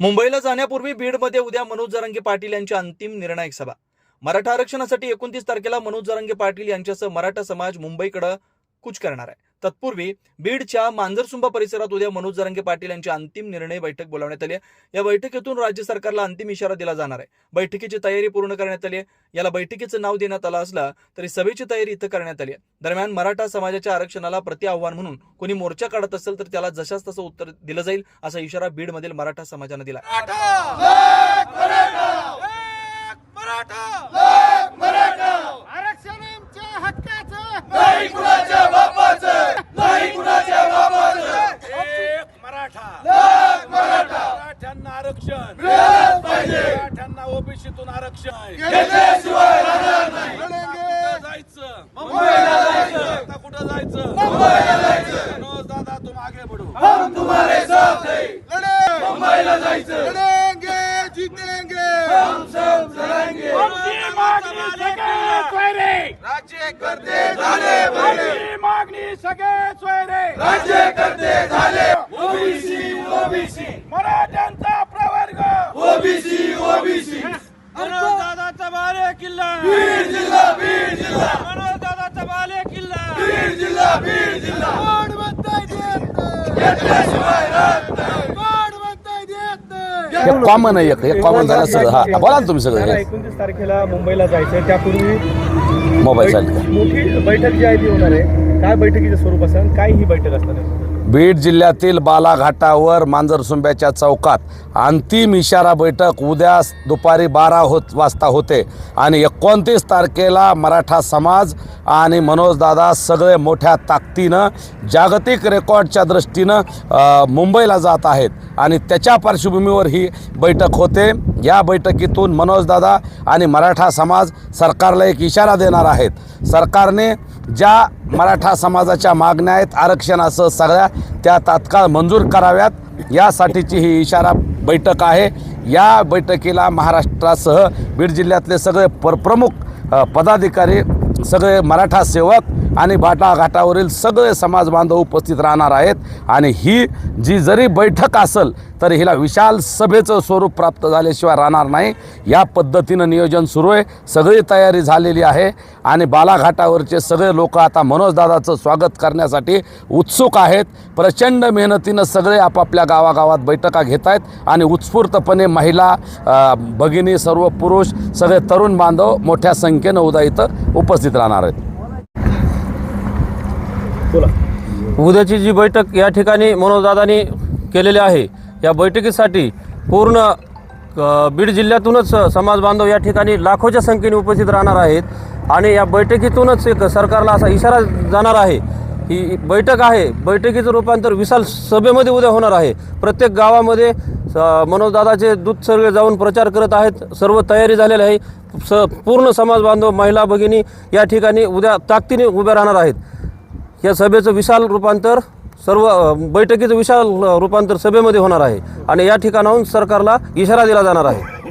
मुंबईला जाण्यापूर्वी बीडमध्ये उद्या मनोज जरांगे पाटील यांची अंतिम निर्णायक सभा. मराठा आरक्षणासाठी एकोणतीस तारखेला मनोज जरांगे पाटील यांच्यासह मराठा समाज मुंबईकडे कूच करणार आहे. तत्पूर्वी बीडच्या मांजरसुंबा परिसरात उद्या मनोज जरांगे पाटील यांची अंतिम निर्णय बैठक बोलावण्यात आली आहे. या बैठकीतून राज्य सरकारला अंतिम इशारा दिला जाणार आहे. बैठकीची तयारी पूर्ण करण्यात आली आहे. याला बैठकीचं नाव देण्यात आलं असलं तरी सभेची तयारी इथं करण्यात आली आहे. दरम्यान मराठा समाजाच्या आरक्षणाला प्रति आव्हान म्हणून कोणी मोर्चा काढत असेल तर त्याला जशाच तसं उत्तर दिलं जाईल असा इशारा बीडमधील मराठा समाजानं दिला ओबीसीतून आरक्षण जायचं? मुंबईला जायचं. आता कुठं जायचं? मुंबईला जायचं. मनोज दादा तुम आगे बढो हम तुम्हारे साथ हैं. लढे मुंबईला जायचं. लढेंगे जीतेंगे. हम सब लढेंगे राज्य करते झाले मागणी सगळे सोयरे. राज्य करते झाले. OBC OBC. मराठ्यांचा प्रवर्ग. ओबीसी मनोज दादाचा बाले किल्ला. बीड जिल्हा बीड जिल्हा. मनोज दादाचा बाले किल्ला. बीड जिल्हा बीड जिल्हा. कोण म्हणताय घेतल्याशिवाय राहत नाही. हे कॉमन आहे एक हे कॉमन झालं सगळं. हा बोला ना तुम्ही सगळं. एकोणतीस तारखेला मुंबईला जायचं त्यापूर्वी मोबाईल करा. मोठी बैठक जी आहे ती होणार आहे. काय बैठकीचं स्वरूप असेल? आणि काय ही बैठक असणार आहे? बीड जिल्ह्यातील बालाघाटावर मांजरसुंब्याच्या चौकात अंतिम इशारा बैठक उद्या दुपारी बारा होत वाजता होते. आणि एकोणतीस तारखेला मराठा समाज आणि मनोजदादा सगळे मोठ्या ताकदीनं जागतिक रेकॉर्डच्या दृष्टीनं मुंबईला जात आहेत. आणि त्याच्या पार्श्वभूमीवर ही बैठक होते. या बैठकीतून मनोजदादा आणि मराठा समाज सरकारला एक इशारा देणार आहेत. सरकारने ज्या मराठा समाजाच्या मागण्या आहेत. आरक्षणासह सगळ्या त्या तात्काळ मंजूर कराव्यात. यासाठीची ही इशारा बैठक आहे. या बैठकीला महाराष्ट्रासह बीड जिल्ह्यातले सगळे पर प्रमुख पदाधिकारी सगळे मराठा सेवक आणि बाटाघाटावरील सगळे समाज बांधव उपस्थित राहणार आहेत. आणि ही जी जरी बैठक असेल तर हिला विशाल सभेचं स्वरूप प्राप्त झाल्याशिवाय राहणार नाही. या पद्धतीनं नियोजन सुरू आहे. सगळी तयारी झालेली आहे आणि बालाघाटावरचे सगळे लोक आता मनोजदादाचं स्वागत करण्यासाठी उत्सुक आहेत. प्रचंड मेहनतीनं सगळे आपापल्या गावागावात बैठका घेत आहेत आणि उत्स्फूर्तपणे महिला भगिनी सर्व पुरुष सगळे तरुण बांधव मोठ्या संख्येनं उद्या इथं उपस्थित राहणार आहेत. बोला. उद्याची जी बैठक या ठिकाणी मनोजदादांनी केलेली आहे या बैठकीसाठी पूर्ण बीड जिल्ह्यातूनच समाज बांधव या ठिकाणी लाखोच्या संख्येने उपस्थित राहणार आहेत. आणि या बैठकीतूनच एक सरकारला असा इशारा जाणार आहे ही बैठक आहे बैठकीचं रूपांतर विशाल सभेमध्ये उद्या होणार आहे. प्रत्येक गावामध्ये स- मनोजदादाचे दूध सगळे जाऊन प्रचार करत आहेत. सर्व तयारी झालेली आहे. स पूर्ण समाज बांधव महिला भगिनी या ठिकाणी उद्या ताकदीने उभ्या राहणार आहेत. या सभेचं विशाल रूपांतर सर्व बैठकीचं विशाल रूपांतर सभेमध्ये होणार आहे. आणि या ठिकाणाहून सरकारला इशारा दिला जाणार आहे.